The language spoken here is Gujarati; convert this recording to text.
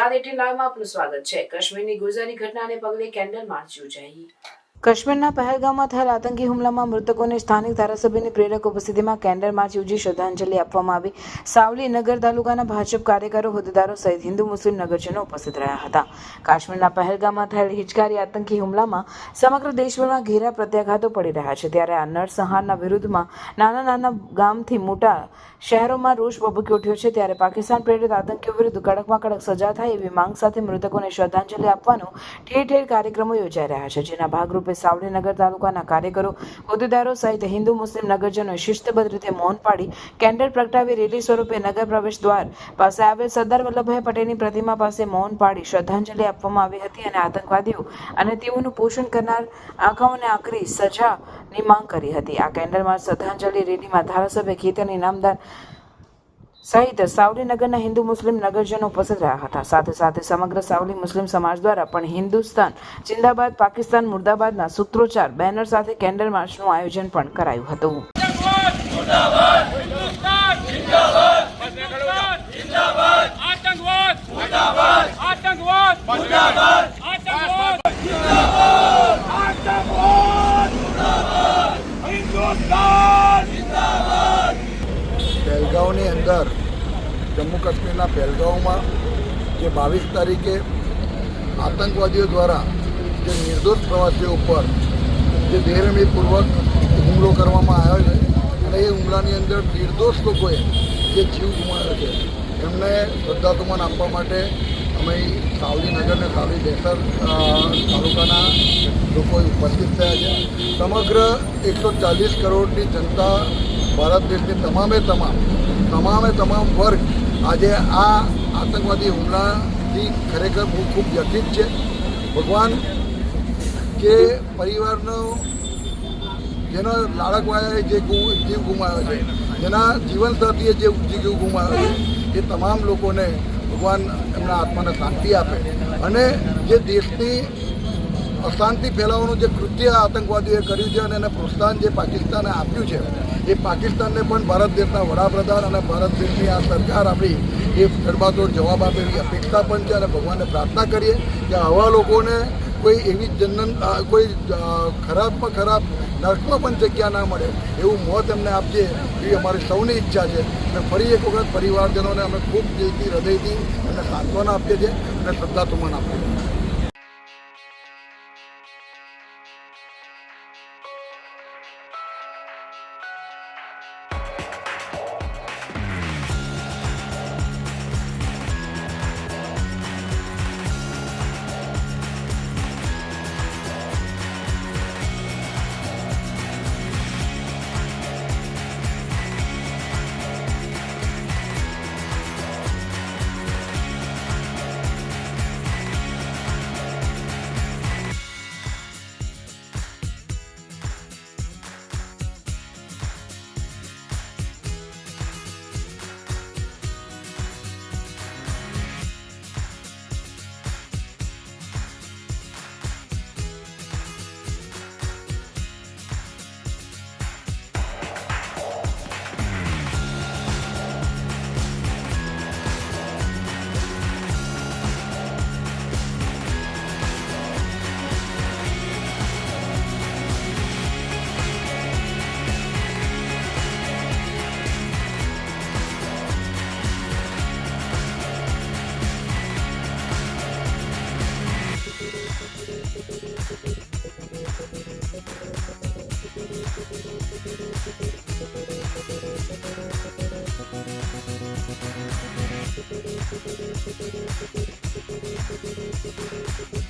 ગુજરાત એટીન લાઈવમાં આપનું સ્વાગત છે. કાશ્મીરની ગુર્જરની ઘટનાને પગલે કેન્ડલ માર્ચ યોજાઈ. કાશ્મીરના પહેલગામમાં થયેલા આતંકી હુમલામાં મૃતકોને સ્થાનિક ધારાસભ્યની પ્રેરક ઉપસ્થિતિમાં કેન્ડલ માર્ચ યોજી શ્રદ્ધાંજલિ આપવામાં આવી. સાવલી નગર તાલુકાના ભાજપ કાર્યકરો, હોદ્દેદારો સહિત હિન્દુ, મુસ્લિમ નગરજનો ઉપસ્થિત રહ્યા હતા. કાશ્મીરના પહેલગામમાં થયેલ હિચકારી આતંકી હુમલામાં સમગ્ર દેશભરમાં ઘેરા પ્રત્યાઘાતો પડી રહ્યા છે. ત્યારે આ નરસંહારના વિરુદ્ધમાં નાના નાના ગામથી મોટા શહેરોમાં રોષ ભભૂકી ઉઠ્યો છે. ત્યારે પાકિસ્તાન પ્રેરિત આતંકીઓ વિરુદ્ધ કડકમાં કડક સજા થાય એવી માંગ સાથે મૃતકોને શ્રદ્ધાંજલિ આપવાનો ઠેર ઠેર કાર્યક્રમો યોજાઈ રહ્યા છે, જેના ભાગરૂપે સાવલીનગર તાલુકાના કાર્યકરો, હોદ્દેદારો સહિત હિન્દુ મુસ્લિમ નગરજનો શિસ્તબદ્ધ રીતે મૌન પાડી કેન્ડલ પ્રગટાવી રેલી સ્વરૂપે નગર પ્રવેશ દ્વાર પાસે આવેલ સરદાર વલ્લભભાઈ પટેલની પ્રતિમા પાસે મૌન પાડી શ્રદ્ધાંજલિ આપવામાં આવી હતી અને આતંકવાદીઓ અને તેઓનું પોષણ કરનાર આંખાઓને આકરી સજાની માંગ કરી હતી. આ કેન્ડલમાં શ્રદ્ધાંજલિ રેલીમાં ધારાસભ્ય ખેતરની નામદાર સહિત સાવલી નગરના હિન્દુ મુસ્લિમ નગરજનો ઉપસ્થિત રહ્યા હતા. સાથે સાથે સમગ્ર સાવલી મુસ્લિમ સમાજ દ્વારા પણ હિન્દુસ્તાન, જિંદાબાદ, પાકિસ્તાન, મુર્દાબાદના સૂત્રોચ્ચાર, બેનર સાથે કેન્ડલ માર્ચનું આયોજન પણ કરાયું હતું. પહેલગાંવની અંદર જમ્મુ કાશ્મીરના પહેલગાંવમાં જે બાવીસ તારીખે આતંકવાદીઓ દ્વારા જે નિર્દોષ પ્રવાસીઓ ઉપર જે બેરમીપૂર્વક હુમલો કરવામાં આવ્યો છે અને એ હુમલાની અંદર નિર્દોષ લોકોએ જે જીવ ગુમાવ્યો છે, એમને શ્રદ્ધાસુમન આપવા માટે અમે સાવલીનગર અને સાવલી દેસર તાલુકાના લોકો ઉપસ્થિત થયા છે. સમગ્ર એકસો ચાલીસ કરોડની જનતા ભારત દેશની તમામે તમામ તમામે તમામ વર્ગ આજે આ આતંકવાદી હુમલાથી ખરેખર બહુ ખૂબ વ્યથિત છે. ભગવાન કે પરિવારનો જેનો લાડકવાળાએ જે જીવ ગુમાવ્યો છે, જેના જીવનસાથીએ જે જીવ ગુમાવ્યો છે, એ તમામ લોકોને ભગવાન એમના આત્માને શાંતિ આપે. અને જે દેશની અશાંતિ ફેલાવવાનું જે કૃત્ય આતંકવાદીઓએ કર્યું છે અને એને પ્રોત્સાહન જે પાકિસ્તાને આપ્યું છે, એ પાકિસ્તાનને પણ ભારત દેશના વડાપ્રધાન અને ભારત દેશની આ સરકાર આપણી એ જડબાતોડ જવાબ આપે એવી અપેક્ષા પણ છે અને ભગવાનને પ્રાર્થના કરીએ કે આવા લોકોને કોઈ એવી જનન કોઈ ખરાબમાં ખરાબ, નર્કમાં પણ જગ્યા ના મળે એવું મોત એમને આપજે એવી અમારી સૌની ઈચ્છા છે. અને ફરી એક વખત પરિવારજનોને અમે ખૂબ દિલથી, હૃદયથી એમને સાંત્વના આપીએ છીએ અને શ્રદ્ધાસુમન આપીએ છીએ. Thank you.